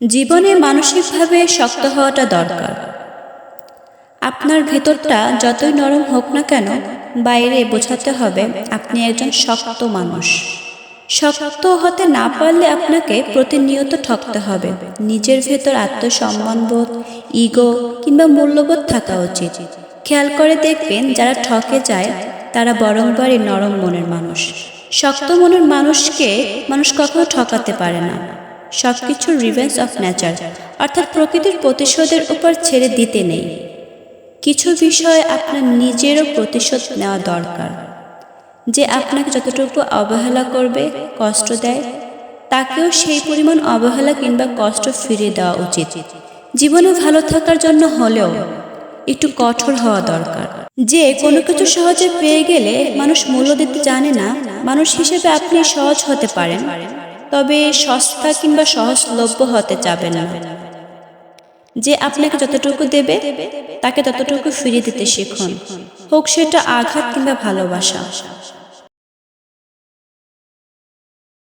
জীবনে মানসিকভাবে শক্ত হওয়াটা দরকার। আপনার ভেতরটা যতই নরম হোক না কেন, বাইরে বোঝাতে হবে আপনি একজন শক্ত মানুষ। শক্ত হতে না পারলে আপনাকে প্রতিনিয়ত ঠকতে হবে। নিজের ভেতর আত্মসম্মানবোধ, ইগো কিংবা মূল্যবোধ থাকা উচিত। খেয়াল করে দেখবেন যারা ঠকে যায়, তারা বরংবারই নরম মনের মানুষ। শক্ত মনের মানুষকে মানুষ কখনো ঠকাতে পারে না। সব কিছুর রিভেন্স অফ নেচার অর্থাৎ প্রকৃতির প্রতিশোধের উপর ছেড়ে দিতে নেই। কিছু বিষয়ে আপনার নিজেরও প্রতিশোধ নেওয়া দরকার। যে আপনাকে যতটুকু অবহেলা করবে, কষ্ট দেয়, তাকেও সেই পরিমাণ অবহেলা কিংবা কষ্ট ফিরিয়ে দেওয়া উচিত। জীবনে ভালো থাকার জন্য হলেও একটু কঠোর হওয়া দরকার। যে কোনো কিছু সহজে পেয়ে গেলে মানুষ মূল্য দিতে জানে না, মানুষ হিসেবে আপনি সহজ হতে পারেন। তবে সস্তা কিংবা সহজলভ্য হতে যাবে না। যে আপনাকে যতটুকু দেবে, তাকে ততটুকু ফিরিয়ে দিতে শিখুন। হোক সেটা আঘাত কিংবা ভালোবাসা।